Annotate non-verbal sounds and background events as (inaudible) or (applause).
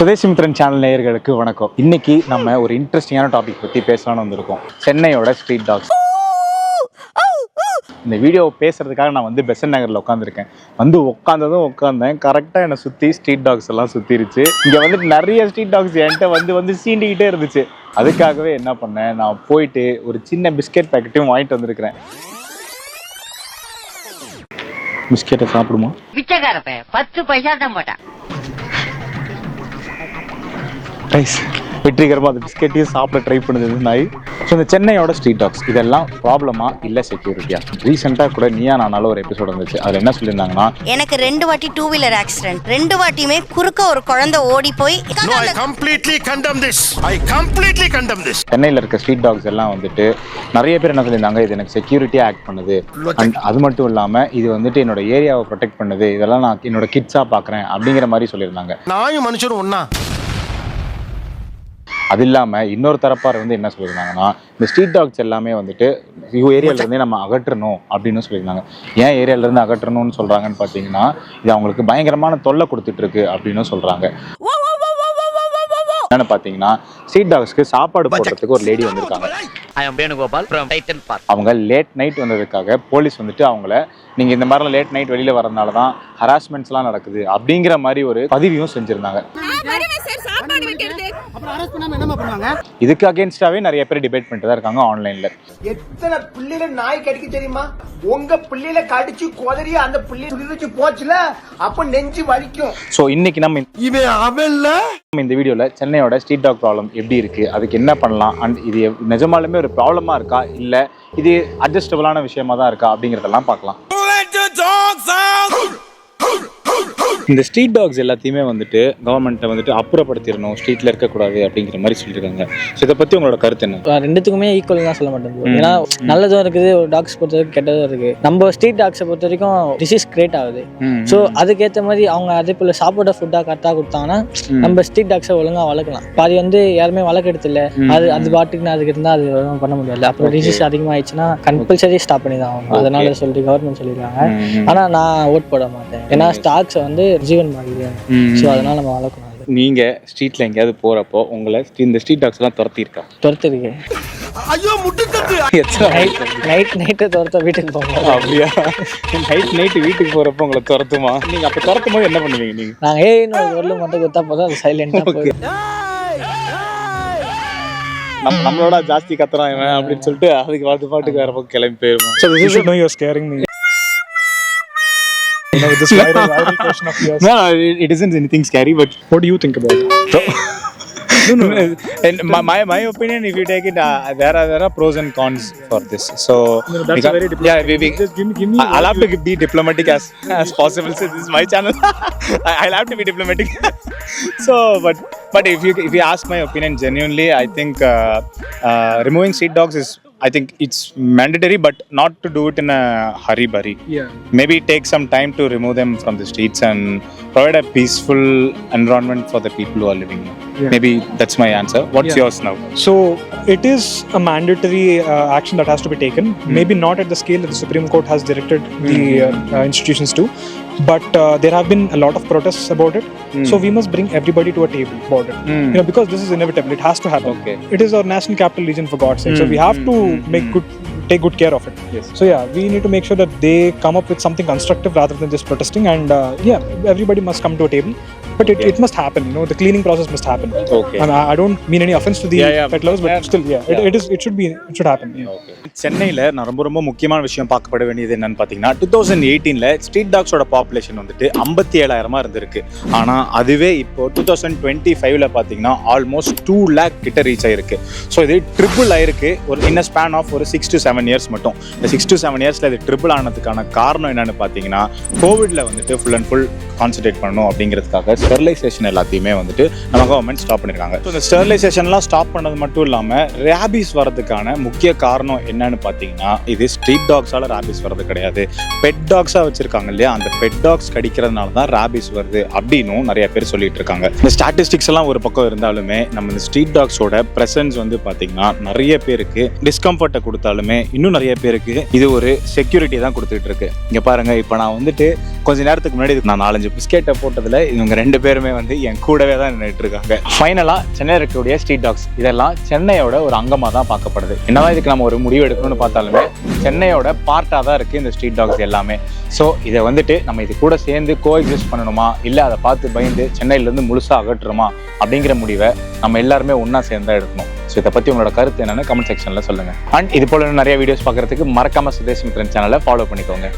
Swadesamitran channel நேயர்களுக்கு வணக்கம். இன்னைக்கு நம்ம ஒரு இன்ட்ரெஸ்டிங்கான டாபிக் பத்தி பேசலாம்னு வந்திருக்கோம். சென்னையோட ஸ்ட்ரீட் டாக்ஸ் இந்த வீடியோ பேசுறதுக்காக நான் வந்து பெசன் நகர்ல உட்காந்துருக்கேன் வந்து உட்காந்ததும் உட்காந்தேன் கரெக்டாக என்னை சுற்றி ஸ்ட்ரீட் டாக்ஸ் எல்லாம் சுற்றிருச்சு இங்கே வந்துட்டு நிறைய ஸ்ட்ரீட் டாக்ஸ் என்கிட்ட வந்து வந்து சீண்டிக்கிட்டே இருந்துச்சு. அதுக்காகவே என்ன பண்ணேன் நான் போயிட்டு ஒரு சின்ன பிஸ்கெட் பேக்கெட்டையும் வாங்கிட்டு வந்திருக்கிறேன். பிஸ்கெட்டை சாப்பிடுமா? பிச்சைக்காரப்ப பத்து பைசா தான் போட்டேன். ரைஸ் வெற்றிகரமாக அந்த பிஸ்கெட்டையும் சாப்பிட ட்ரை பண்ணுது நாய் ஸோ இந்த சென்னையோட ஸ்ட்ரீட் டாக்ஸ் இதெல்லாம் ப்ராப்ளமா இல்லை செக்யூரிட்டியா ரீசெண்டாக கூட நீயா நானால ஒரு எபிசோட் வந்துச்சு. அதில் என்ன சொல்லியிருந்தாங்கன்னா எனக்கு ரெண்டு வாட்டி டூ வீலர் ஆக்சிடென்ட் ரெண்டு வாட்டியுமே குறுக்க ஒரு குழந்தை ஓடி போய் completely condemn this. I completely condemn this. சென்னையில் இருக்க ஸ்ட்ரீட் டாக்ஸ் எல்லாம் வந்துட்டு நிறைய பேர் என்ன சொல்லியிருந்தாங்க இது எனக்கு செக்யூரிட்டியாக ஆக்ட் பண்ணுது. அண்ட் அது மட்டும் இல்லாமல் இது வந்துட்டு என்னோட ஏரியாவை ப்ரொடெக்ட் பண்ணுது. இதெல்லாம் நான் என்னோட கிட்ஸாக பார்க்குறேன் அப்படிங்கிற மாதிரி சொல்லியிருந்தாங்க. நாயும் மனுஷனும் ஒண்ணா. அது இல்லாமல் இன்னொரு தரப்பார் வந்து என்ன சொல்லியிருந்தாங்கன்னா இந்த ஸ்ட்ரீட் டாக்ஸ் எல்லாமே வந்துட்டு ஏரியால இருந்தே நம்ம அகற்றணும் அப்படின்னு சொல்லியிருந்தாங்க. ஏன் ஏரியால இருந்து அகற்றணும்னு சொல்றாங்கன்னு பார்த்தீங்கன்னா இது அவங்களுக்கு பயங்கரமான தொல்லை கொடுத்துட்டு இருக்கு அப்படின்னு சொல்றாங்க. என்னன்னு பார்த்தீங்கன்னா ஸ்ட்ரீட் டாக்ஸ்க்கு சாப்பாடு போடுறதுக்கு ஒரு லேடி வந்திருக்காங்க. I am Venugopal from Titan Park அவங்க லேட் நைட் வந்ததுக்காக போலீஸ் வந்துட்டு அவங்கள நீங்க இந்த மாதிரிலாம் லேட் நைட் வெளியில வரதுனால தான் ஹராஸ்மெண்ட்ஸ்லாம் நடக்குது அப்படிங்கிற மாதிரி ஒரு பதிவையும் செஞ்சிருந்தாங்க. இதுக்கு அகேன்ஸ்டாவே நிறைய பேர் டிபேட் பண்ணிட்டு தான் இருக்காங்க ஆன்லைன்ல எத்தனை பிள்ளைல நாய் கடிக்க தெரியுமா? உங்க பிள்ளைல கடிச்சு குதறி அந்த பிள்ளை துடிச்சு போச்சுல அப்ப நெஞ்சு வலிக்கும். ஸோ இன்னைக்கு நம்ம இவன் அவன்ல? நம்ம இந்த வீடியோல சென்னையோட ஸ்ட்ரீட் டாக் ப்ராப்ளம் எப்படி இருக்கு அதுக்கு என்ன பண்ணலாம் அண்ட் இது நிஜமாலுமே ஒரு ப்ராப்ளமா இருக்கா இல்ல இது அட்ஜஸ்டபிளான விஷயமா தான் இருக்கா அப்படிங்கறதெல்லாம் பார்க்கலாம். இந்த ஸ்ட்ரீட் டாக்ஸ் எல்லாத்தையுமே வந்துட்டு கவர்மெண்ட்டை வந்துட்டு அப்புறப்படுத்திடணும். ஸ்ட்ரீட்ல இருக்கக்கூடாது அப்படிங்கிற மாதிரி சொல்லியிருக்காங்க. ஸோ இதை பத்தி உங்களோட கருத்து என்ன? ரெண்டுத்துக்குமே ஈக்குவல் தான் சொல்ல மாட்டேன் bro. ஏன்னா நல்லதும் இருக்குது ஒரு டாக்ஸ் பொறுத்த வரைக்கும் கெட்டதும் இருக்கு. நம்ம ஸ்ட்ரீட் டாக்ஸை பொறுத்த வரைக்கும் டிசீஸ் கிரியேட் ஆகுது ஸோ அதுக்கேற்ற மாதிரி அவங்க அதே போல் சாப்பாட ஃபுட்டாக கரெக்டாக கொடுத்தாங்கன்னா நம்ம ஸ்ட்ரீட் டாக்ஸை ஒழுங்காக வளர்க்கலாம். பாதி வந்து யாருமே வளர்க்கறது இல்ல அது அது பாட்டுக்கு அதுக்கு இருந்தால் அது ஒன்றும் பண்ண முடியாது. அப்புறம் டிசீஸ் அதிகமாகிடுச்சுன்னா கம்பல்சரி ஸ்டாப் பண்ணி தான் ஆகணும். அதனால சொல்லிட்டு கவர்மெண்ட் சொல்லியிருக்காங்க ஆனால் நான் ஓட் போட மாட்டேன். ஏன்னா ஸ்டாக்ஸை வந்து ஜீவன் மாதிரி. ஸோ அதனால நம்ம வளர்க்கணும் நீங்க ஸ்ட்ரீட்ல எங்கேயாவது போறப்போ உங்களை இந்த ஸ்ட்ரீட் டாக்ஸ் எல்லாம் துரத்தி இருக்கா துரத்துருக்கு ஐயோ நைட் நைட் நைட்டு துரத்த வீட்டுக்கு போங்க. அப்படியா? நைட் நைட்டு வீட்டுக்கு போறப்போ உங்களை துரத்துமா? நீங்க அப்ப துரத்தும் போது என்ன பண்ணுவீங்க நீங்க? நாங்கள் ஏன்னு ஒரு மட்டும் கொடுத்தா போதும் அது சைலண்டாக போயிடும். நம்ம நம்மளோட ஜாஸ்தி கத்துறான் இவன் அப்படின்னு சொல்லிட்டு அதுக்கு பாட்டு பாட்டுக்கு வேற பக்கம் கிளம்பி போயிருமா You know, with this (laughs) viral, viral question of yours. No, it, isn't anything scary, but What do you think about it? (laughs) no, no. (laughs) And my, my my opinion, if you take it, uh, there are there are pros and cons for this. So No, that's because- very yeah, we, we, Just give me, give me. I- I'll have to be diplomatic as as possible. So this is my channel. I- I'll have to be diplomatic. so, but but if you if you ask my opinion genuinely, I think uh, uh, removing street dogs is. I think it's mandatory, but not to do it in a hurry burry. Yeah. Maybe take some time to remove them from the streets and provide a peaceful environment for the people who are living here. Yeah. Maybe that's my answer. What's Yeah. yours now? So it is a mandatory uh, action that has to be taken. Maybe not at the scale that the Supreme Court has directed the uh, uh, institutions to, but uh, there have been a lot of protests about it. Hmm. So we must bring everybody to a table about it. Hmm. You know, because this is inevitable. It has to happen. Okay. It is our national capital region for God's sake. So hmm. we have to make good, take good care of it. Yes. So yeah, we need to make sure that they come up with something constructive rather than just protesting. And uh, yeah, everybody must come to a table. But it, it must happen. You know, the cleaning process must happen. Okay. And I, I don't mean any offense to the Yeah, yeah. pet lovers, but Yeah. still, yeah, Yeah. It, it is. It should be. It should happen. Yeah. சென்னையில் நான் ரொம்ப ரொம்ப முக்கியமான விஷயம் பார்க்கப்பட வேண்டியது என்னன்னு பார்த்தீங்கன்னா two thousand எயிட்டீனில் ஸ்ட்ரீட் டாக்ஸோட பாப்புலேஷன் வந்துட்டு ஐம்பத்தி ஏழாயிரமா இருந்திருக்கு ஆனால் அதுவே இப்போ டூ தௌசண்ட் டுவெண்ட்டி ஃபைவ்ல பார்த்தீங்கன்னா ஆல்மோஸ்ட் டூ லேக் கிட்ட ரீச் ஆயிருக்கு ஸோ இது ட்ரிபிள் ஆயிருக்கு ஒரு இன்ன ஸ்பேன் ஆஃப் ஒரு சிக்ஸ் டு செவன் இயர்ஸ் மட்டும் இந்த சிக்ஸ் டு செவன் இயர்ஸில் இது ட்ரிபிள் ஆனதுக்கான காரணம் என்னன்னு பார்த்தீங்கன்னா கோவிட்ல வந்துட்டு ஃபுல் அண்ட் ஃபுல் கான்சென்ட்ரேட் பண்ணணும் அப்படிங்கிறதுக்காக ஸ்டெர்லைசேஷன் எல்லாத்தையுமே வந்துட்டு நம்ம கவர்மெண்ட் ஸ்டாப் பண்ணியிருக்காங்க ஸோ இந்த ஸ்டெர்லைசேஷன்லாம் ஸ்டாப் பண்ணது மட்டும் இல்லாமல் ரேபிஸ் வரதுக்கான முக்கிய காரணம் என்னன்னு பார்த்தீங்கன்னா இது ஸ்ட்ரீட் டாக்ஸால் ரேபிஸ் வர்றது கிடையாது. பெட் டாக்ஸாக வச்சிருக்காங்க இல்லையா? அந்த பெட் டாக்ஸ் கடிக்கிறதுனால தான் ரேபிஸ் வருது அப்படின்னும் நிறைய பேர் சொல்லிட்டு இருக்காங்க. இந்த ஸ்டாட்டிஸ்டிக்ஸ் எல்லாம் ஒரு பக்கம் இருந்தாலுமே நம்ம இந்த ஸ்ட்ரீட் டாக்ஸோட பிரசன்ஸ் வந்து பார்த்தீங்கன்னா நிறைய பேருக்கு டிஸ்கம்ஃபர்ட்டை கொடுத்தாலுமே இன்னும் நிறைய பேருக்கு இது ஒரு செக்யூரிட்டி தான் கொடுத்துட்டு இருக்கு. இங்கே பாருங்க இப்போ நான் வந்துட்டு கொஞ்ச நேரத்துக்கு முன்னாடி நான் நாலஞ்சு பிஸ்கெட்டை போட்டதில் இவங்க ரெண்டு பேருமே வந்து என் கூடவே தான் நின்றுட்டு இருக்காங்க. ஃபைனலாக சென்னையில் இருக்கக்கூடிய ஸ்ட்ரீட் டாக்ஸ் இதெல்லாம் சென்னையோட ஒரு அங்கமாக தான் பார்க்கப்படுது. என்னதான் இதுக்கு நம்ம ஒரு முடிவு எடுக்கணும்னு பார்த்தாலுமே சென்னையோட பார்ட்டாக தான் இருக்குது இந்த ஸ்ட்ரீட் டாக்ஸ் எல்லாமே. ஸோ இதை வந்துட்டு நம்ம இது கூட சேர்ந்து கோ எக்ஸிஸ்ட் பண்ணணுமா? இல்லை அதை பார்த்து பயந்து சென்னையிலேருந்து முழுசாக அகற்றுமா அப்படிங்கிற முடிவை நம்ம எல்லாருமே ஒன்றா சேர்ந்தா எடுக்கணும். ஸோ இதை பற்றி உங்களோட கருத்து என்னென்னு கமெண்ட் செக்ஷனில் சொல்லுங்கள் அண்ட் இது போல நிறைய வீடியோஸ் பார்க்குறதுக்கு மறக்காமல் சுதேஷ் மித்ரன் சேனலை ஃபாலோ பண்ணிக்கோங்க.